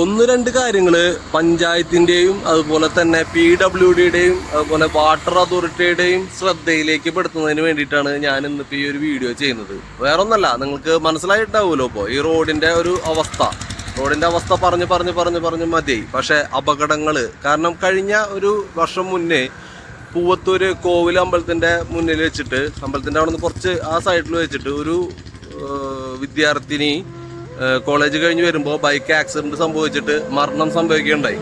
ഒന്ന് രണ്ട് കാര്യങ്ങൾ പഞ്ചായത്തിന്റെയും അതുപോലെ തന്നെ പി ഡബ്ല്യു ഡിയുടെയും അതുപോലെ വാട്ടർ അതോറിറ്റിയുടെയും ശ്രദ്ധയിലേക്ക് പെടുത്തുന്നതിന് വേണ്ടിയിട്ടാണ് ഞാൻ ഇന്നിപ്പോൾ ഈ ഒരു വീഡിയോ ചെയ്യുന്നത്. വേറൊന്നല്ല നിങ്ങൾക്ക് മനസ്സിലായിട്ടുണ്ടാവുമല്ലോ ഇപ്പോൾ ഈ റോഡിന്റെ ഒരു അവസ്ഥ. റോഡിന്റെ അവസ്ഥ പറഞ്ഞ് പറഞ്ഞ് പറഞ്ഞ് പറഞ്ഞ് മതി. പക്ഷേ അപകടങ്ങൾ കാരണം കഴിഞ്ഞ ഒരു വർഷം മുന്നേ പൂവത്തൂർ കോവിൽ അമ്പലത്തിന്റെ മുന്നിൽ വെച്ചിട്ട് അമ്പലത്തിന്റെ അവിടെ നിന്ന് കുറച്ച് ആ സൈഡിൽ വെച്ചിട്ട് ഒരു വിദ്യാർത്ഥിനി കോളേജ് കഴിഞ്ഞ് വരുമ്പോൾ ബൈക്ക് ആക്സിഡന്റ് സംഭവിച്ചിട്ട് മരണം സംഭവിക്കുകയുണ്ടായി.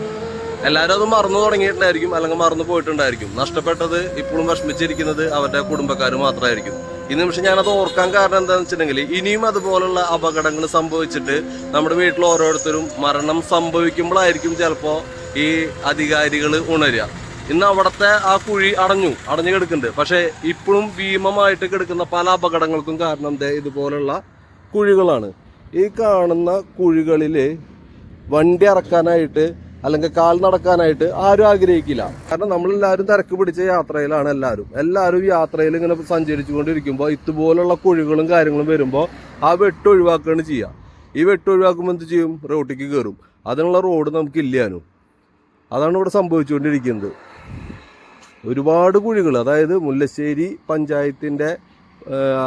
എല്ലാവരും അത് മറന്നു തുടങ്ങിയിട്ടുണ്ടായിരിക്കും അല്ലെങ്കിൽ മറന്നു പോയിട്ടുണ്ടായിരിക്കും. നഷ്ടപ്പെട്ടത് ഇപ്പോഴും വിഷമിച്ചിരിക്കുന്നത് അവരുടെ കുടുംബക്കാർ മാത്രമായിരിക്കും. ഈ നിമിഷം ഞാനത് ഓർക്കാൻ കാരണം എന്താണെന്ന് വെച്ചിട്ടുണ്ടെങ്കിൽ ഇനിയും അതുപോലുള്ള അപകടങ്ങൾ സംഭവിച്ചിട്ട് നമ്മുടെ വീട്ടിൽ ഓരോരുത്തരും മരണം സംഭവിക്കുമ്പോഴായിരിക്കും ചിലപ്പോൾ ഈ അധികാരികൾ ഉണരുക. ഇന്ന് അവിടുത്തെ ആ കുഴി അടഞ്ഞു അടഞ്ഞു കിടക്കുന്നുണ്ട്. പക്ഷേ ഇപ്പോഴും ഭീമമായിട്ട് കിടക്കുന്ന പല അപകടങ്ങൾക്കും കാരണം ഇതുപോലുള്ള കുഴികളാണ്. ഈ കാണുന്ന കുഴികളിൽ വണ്ടി ഇറക്കാനായിട്ട് അല്ലെങ്കിൽ കാൽ നടക്കാനായിട്ട് ആരും ആഗ്രഹിക്കില്ല. കാരണം നമ്മളെല്ലാവരും തിരക്ക് പിടിച്ച യാത്രയിലാണ് എല്ലാവരും എല്ലാവരും യാത്രയിൽ ഇങ്ങനെ സഞ്ചരിച്ചുകൊണ്ടിരിക്കുമ്പോൾ ഇതുപോലുള്ള കുഴികളും കാര്യങ്ങളും വരുമ്പോൾ ആ വെട്ട് ഒഴിവാക്കുകയാണ് ചെയ്യുക ഈ വെട്ട് ഒഴിവാക്കുമ്പോൾ എന്ത് ചെയ്യും? റോട്ടിക്ക് കയറും അതിനുള്ള റോഡ് നമുക്ക് ഇല്ലാനും അതാണ് ഇവിടെ സംഭവിച്ചുകൊണ്ടിരിക്കുന്നത്. ഒരുപാട് കുഴികൾ അതായത് മുല്ലശ്ശേരി പഞ്ചായത്തിന്റെ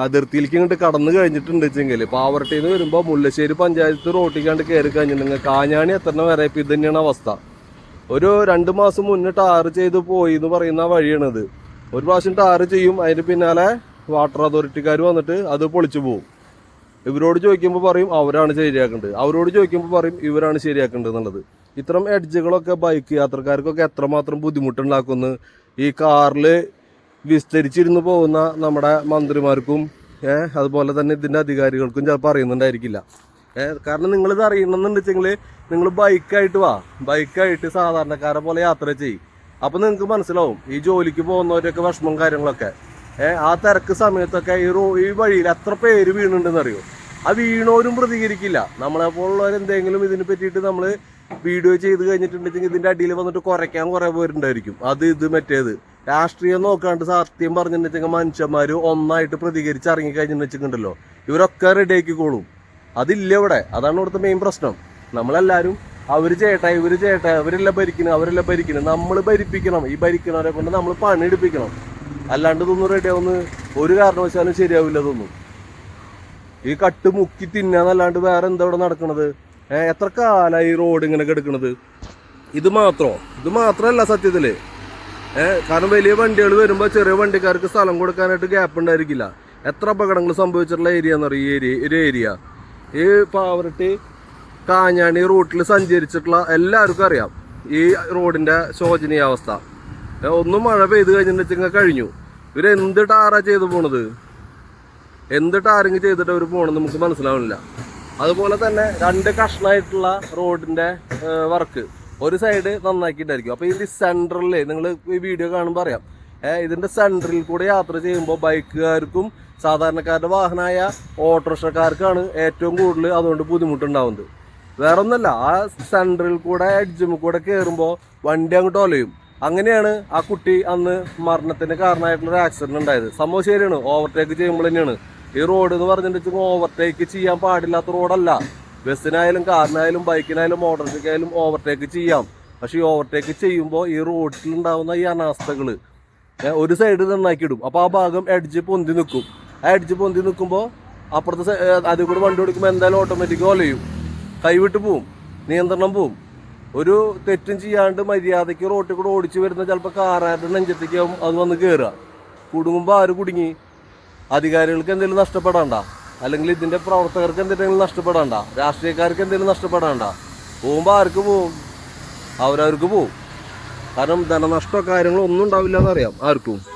അതിർത്തിയിലേക്ക് ഇങ്ങോട്ട് കടന്നു കഴിഞ്ഞിട്ടുണ്ട് വെച്ചെങ്കിൽ പാവറട്ടിയിൽ നിന്ന് വരുമ്പോൾ മുല്ലശ്ശേരി പഞ്ചായത്ത് റോട്ടിക്കാണ്ട് കയറി കഴിഞ്ഞിട്ടുണ്ടെങ്കിൽ കാഞ്ഞാണി എത്തണ വരെ ഇപ്പം ഇത് തന്നെയാണ് അവസ്ഥ. ഒരു രണ്ട് മാസം മുന്നേ ടാർ ചെയ്ത് പോയി എന്ന് പറയുന്ന വഴിയാണിത്. ഒരു പ്രാവശ്യം ടാർ ചെയ്യും അതിന് പിന്നാലെ വാട്ടർ അതോറിറ്റിക്കാർ വന്നിട്ട് അത് പൊളിച്ചു പോകും ഇവരോട് ചോദിക്കുമ്പോൾ പറയും അവരാണ് ശരിയാക്കേണ്ടത്. അവരോട് ചോദിക്കുമ്പോൾ പറയും ഇവരാണ് ശരിയാക്കേണ്ടത് എന്നുള്ളത്. ഇത്തരം എഡ്ജുകളൊക്കെ ബൈക്ക് യാത്രക്കാർക്കൊക്കെ എത്രമാത്രം ബുദ്ധിമുട്ടുണ്ടാക്കുന്നു? ഈ കാറിൽ വിസ്തരിച്ചിരുന്ന് പോകുന്ന നമ്മുടെ മന്ത്രിമാർക്കും അതുപോലെ തന്നെ ഇതിന്റെ അധികാരികൾക്കും ചിലപ്പോൾ അറിയുന്നുണ്ടായിരിക്കില്ല. കാരണം നിങ്ങളിത് അറിയണമെന്നുണ്ടെച്ചെങ്കിൽ നിങ്ങൾ ബൈക്കായിട്ട് വാ. ബൈക്കായിട്ട് സാധാരണക്കാരെ പോലെ യാത്ര ചെയ്യും. അപ്പം നിങ്ങൾക്ക് മനസ്സിലാവും ഈ ജോലിക്ക് പോകുന്നവരൊക്കെ വിഷമം കാര്യങ്ങളൊക്കെ. ആ തിരക്ക് സമയത്തൊക്കെ ഈ റോ ഈ വഴിയിൽ എത്ര പേര് വീണുണ്ടെന്ന് അറിയോ ആ വീണോരും പ്രതികരിക്കില്ല. നമ്മളെ പോലുള്ളവർ എന്തെങ്കിലും ഇതിനെ പറ്റിയിട്ട് നമ്മൾ വീഡിയോ ചെയ്ത് കഴിഞ്ഞിട്ടുണ്ടെങ്കിൽ ഇതിന്റെ അടിയിൽ വന്നിട്ട് കുറയ്ക്കാൻ കുറേ പേരുണ്ടായിരിക്കും. അത് ഇത് മറ്റേത്. രാഷ്ട്രീയം നോക്കാണ്ട് സത്യം പറഞ്ഞിട്ടുണ്ടെങ്കിൽ മനുഷ്യന്മാർ ഒന്നായിട്ട് പ്രതികരിച്ച് ഇറങ്ങി കഴിഞ്ഞിട്ടുണ്ടല്ലോ ഇവരൊക്കെ റെഡി ആക്കിക്കോളും അതില്ല ഇവിടെ. അതാണ് ഇവിടുത്തെ മെയിൻ പ്രശ്നം. നമ്മളെല്ലാവരും അവർ ചെയ്യട്ടെ ഇവർ ചെയ്യട്ടെ അവരെല്ലാം ഭരിക്കണം അവരെല്ലാം ഭരിക്കണം. നമ്മൾ ഭരിപ്പിക്കണം. ഈ ഭരിക്കണവരെ കൊണ്ട് നമ്മൾ പണിയെടുപ്പിക്കണം. അല്ലാണ്ട് ഇതൊന്നും റെഡി ആവുന്ന ഒരു കാരണവശാലും ശരിയാവില്ല ഇതൊന്നും. ഈ കട്ട് മുക്കി തിന്നാന്നല്ലാണ്ട് വേറെ എന്താ ഇവിടെ നടക്കണത്? എത്ര കാലമായി ഈ റോഡ് ഇങ്ങനെ കിടക്കണത്? ഇത് മാത്രം. ഇത് മാത്രമല്ല സത്യത്തിൽ. ഏഹ് കാരണം വലിയ വണ്ടികൾ വരുമ്പോൾ ചെറിയ വണ്ടിക്കാർക്ക് സ്ഥലം കൊടുക്കാനായിട്ട് ഗ്യാപ്പ് ഉണ്ടായിരിക്കില്ല. എത്ര അപകടങ്ങൾ സംഭവിച്ചിട്ടുള്ള ഏരിയ എന്ന് പറയും ഈ ഏരിയ ഒരു ഏരിയ ഈ പാവറട്ടി കാഞ്ഞാണി റൂട്ടിൽ സഞ്ചരിച്ചിട്ടുള്ള എല്ലാവർക്കും അറിയാം ഈ റോഡിന്റെ ശോചനീയാവസ്ഥ ഒന്നും മഴ പെയ്ത് കഴിഞ്ഞിട്ടുണ്ടെങ്കിൽ കഴിഞ്ഞു ഇവർ എന്ത് ടാറാ ചെയ്തു പോണത്? എന്ത് ടാറിങ് ചെയ്തിട്ട് അവർ പോകണമെന്ന് നമുക്ക് മനസ്സിലാവുന്നില്ല. അതുപോലെ തന്നെ രണ്ട് കഷ്ണമായിട്ടുള്ള റോഡിന്റെ വർക്ക്. ഒരു സൈഡ് നന്നാക്കിയിട്ടായിരിക്കും. അപ്പൊ ഈ സെൻട്രലിൽ നിങ്ങൾ ഈ വീഡിയോ കാണുമ്പോൾ അറിയാം. ഏഹ് ഇതിന്റെ സെന്ററിൽ കൂടെ യാത്ര ചെയ്യുമ്പോൾ ബൈക്കുകാർക്കും സാധാരണക്കാരുടെ വാഹനമായ ഓട്ടോറിക്ഷക്കാർക്കാണ് ഏറ്റവും കൂടുതൽ അതുകൊണ്ട് ബുദ്ധിമുട്ടുണ്ടാവുന്നത്. വേറെ ഒന്നല്ല ആ സെന്ററിൽ കൂടെ എഡ്ജിൽ കൂടെ കയറുമ്പോൾ വണ്ടി അങ്ങോട്ട് ഒലയും. അങ്ങനെയാണ് ആ കുട്ടി അന്ന് മരണത്തിന് കാരണമായിട്ടുള്ള ഒരു ആക്സിഡന്റ് ഉണ്ടായത്. സംഭവം ശരിയാണ് ഓവർടേക്ക് ചെയ്യുമ്പോൾ തന്നെയാണ്. ഈ റോഡ് എന്ന് പറഞ്ഞിട്ടുണ്ടെങ്കിൽ ഓവർടേക്ക് ചെയ്യാൻ പാടില്ലാത്ത റോഡല്ല ബസ്സിനായാലും കാറിനായാലും ബൈക്കിനായാലും മോട്ടോർസൈക്കായാലും ഓവർടേക്ക് ചെയ്യാം. പക്ഷേ ഈ ഓവർടേക്ക് ചെയ്യുമ്പോൾ ഈ റോഡിലുണ്ടാവുന്ന ഈ അനാസ്ഥകൾ ഒരു സൈഡ് നന്നാക്കിയിടും. അപ്പോൾ ആ ഭാഗം എഡ്ജ് പൊന്തി നിൽക്കും ആ എഡ്ജ് പൊന്തി നിൽക്കുമ്പോൾ അപ്പുറത്തെ അതിൽ കൂടെ വണ്ടി ഓടിക്കുമ്പോൾ എന്തായാലും ഓട്ടോമാറ്റിക് ഒലയും കൈവിട്ട് പോവും നിയന്ത്രണം പോവും. ഒരു തെറ്റും ചെയ്യാണ്ട് മര്യാദയ്ക്ക് റോട്ടിൽ കൂടെ ഓടിച്ചു വരുന്ന ചിലപ്പോൾ കാറാരുടെ നെഞ്ചത്തേക്കാവും അത് വന്ന് കയറുക കുടുങ്ങുമ്പോൾ ആര് കുടുങ്ങി? അധികാരികൾക്ക് എന്തെങ്കിലും നഷ്ടപ്പെടാണ്ട. അല്ലെങ്കിൽ ഇതിന്റെ പ്രവർത്തകർക്ക് എന്തെങ്കിലും നഷ്ടപ്പെടണ്ട രാഷ്ട്രീയക്കാർക്ക് എന്തെങ്കിലും നഷ്ടപ്പെടണ്ട പോകുമ്പോൾ ആർക്ക് പോവും? അവരവർക്ക് പോവും. കാരണം ധനനഷ്ടമോ കാര്യങ്ങളോ ഒന്നും ഉണ്ടാവില്ല എന്നറിയാം ആർക്കും.